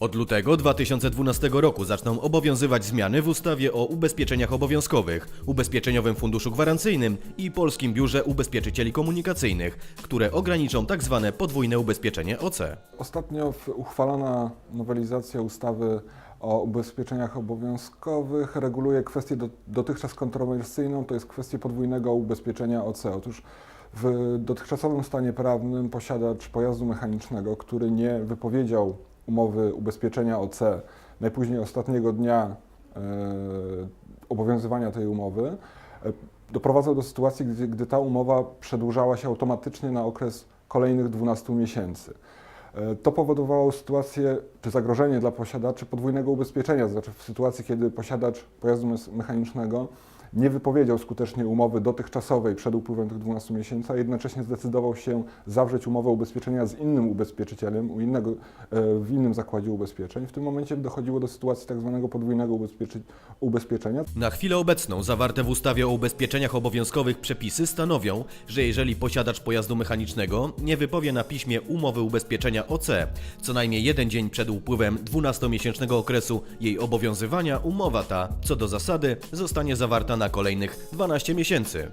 Od lutego 2012 roku zaczną obowiązywać zmiany w ustawie o ubezpieczeniach obowiązkowych, Ubezpieczeniowym Funduszu Gwarancyjnym i Polskim Biurze Ubezpieczycieli Komunikacyjnych, które ograniczą tzw. podwójne ubezpieczenie OC. Ostatnio uchwalona nowelizacja ustawy o ubezpieczeniach obowiązkowych reguluje kwestię do, dotychczas kontrowersyjną, to jest kwestię podwójnego ubezpieczenia OC. Otóż w dotychczasowym stanie prawnym posiadacz pojazdu mechanicznego, który nie wypowiedział umowy ubezpieczenia OC najpóźniej ostatniego dnia e, obowiązywania tej umowy, e, doprowadzał do sytuacji, gdy ta umowa przedłużała się automatycznie na okres kolejnych 12 miesięcy. E, To powodowało sytuację czy zagrożenie dla posiadaczy podwójnego ubezpieczenia, to znaczy w sytuacji, kiedy posiadacz pojazdu mechanicznego nie wypowiedział skutecznie umowy dotychczasowej przed upływem tych 12 miesięcy, a jednocześnie zdecydował się zawrzeć umowę ubezpieczenia z innym ubezpieczycielem u innego, e, w innym zakładzie ubezpieczeń. W tym momencie dochodziło do sytuacji tak zwanego podwójnego ubezpieczy- ubezpieczenia. Na chwilę obecną zawarte w ustawie o ubezpieczeniach obowiązkowych przepisy stanowią, że jeżeli posiadacz pojazdu mechanicznego nie wypowie na piśmie umowy ubezpieczenia OC co najmniej jeden dzień przed upływem 12-miesięcznego okresu jej obowiązywania, umowa ta, co do zasady, zostanie zawarta na kolejnych 12 miesięcy.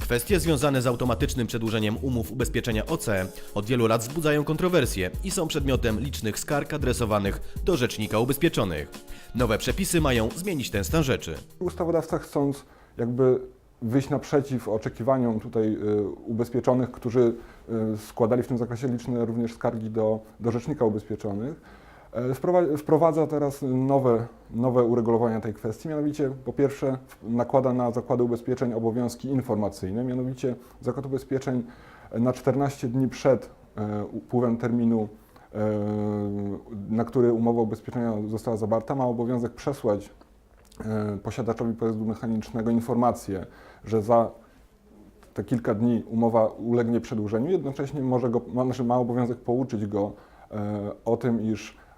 Kwestie związane z automatycznym przedłużeniem umów ubezpieczenia OC od wielu lat wzbudzają kontrowersje i są przedmiotem licznych skarg adresowanych do Rzecznika Ubezpieczonych. Nowe przepisy mają zmienić ten stan rzeczy. Ustawodawca chcąc jakby wyjść naprzeciw oczekiwaniom tutaj y, ubezpieczonych, którzy y, składali w tym zakresie liczne również skargi do, do Rzecznika Ubezpieczonych, wprowadza teraz nowe, nowe uregulowania tej kwestii, mianowicie po pierwsze nakłada na zakłady ubezpieczeń obowiązki informacyjne, mianowicie Zakład Ubezpieczeń na 14 dni przed e, upływem terminu e, na który umowa ubezpieczenia została zawarta, ma obowiązek przesłać e, posiadaczowi pojazdu mechanicznego informację, że za te kilka dni umowa ulegnie przedłużeniu, jednocześnie może go, ma, znaczy ma obowiązek pouczyć go e, o tym, iż e,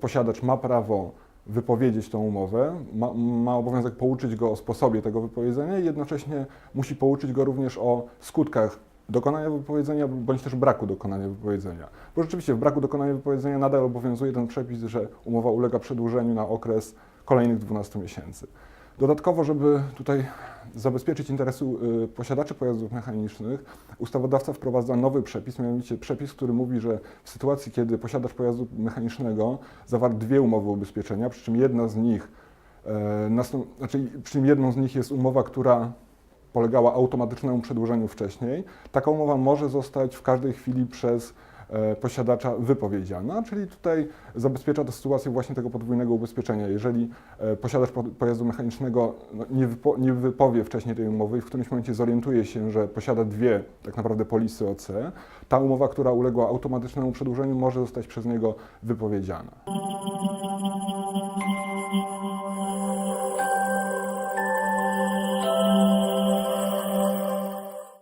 posiadacz ma prawo wypowiedzieć tą umowę, ma, ma obowiązek pouczyć go o sposobie tego wypowiedzenia i jednocześnie musi pouczyć go również o skutkach dokonania wypowiedzenia bądź też braku dokonania wypowiedzenia. Bo rzeczywiście w braku dokonania wypowiedzenia nadal obowiązuje ten przepis, że umowa ulega przedłużeniu na okres kolejnych 12 miesięcy. Dodatkowo, żeby tutaj zabezpieczyć interesy y, posiadaczy pojazdów mechanicznych, ustawodawca wprowadza nowy przepis, mianowicie przepis, który mówi, że w sytuacji, kiedy posiadacz pojazdu mechanicznego zawarł dwie umowy ubezpieczenia, przy czym jedna z nich, e, znaczy, przy czym jedną z nich jest umowa, która polegała automatycznemu przedłużeniu wcześniej, taka umowa może zostać w każdej chwili przez E, posiadacza wypowiedziana, czyli tutaj zabezpiecza to sytuację właśnie tego podwójnego ubezpieczenia. Jeżeli e, posiadacz pojazdu mechanicznego no, nie, wypo, nie wypowie wcześniej tej umowy i w którymś momencie zorientuje się, że posiada dwie tak naprawdę polisy OC, ta umowa, która uległa automatycznemu przedłużeniu, może zostać przez niego wypowiedziana.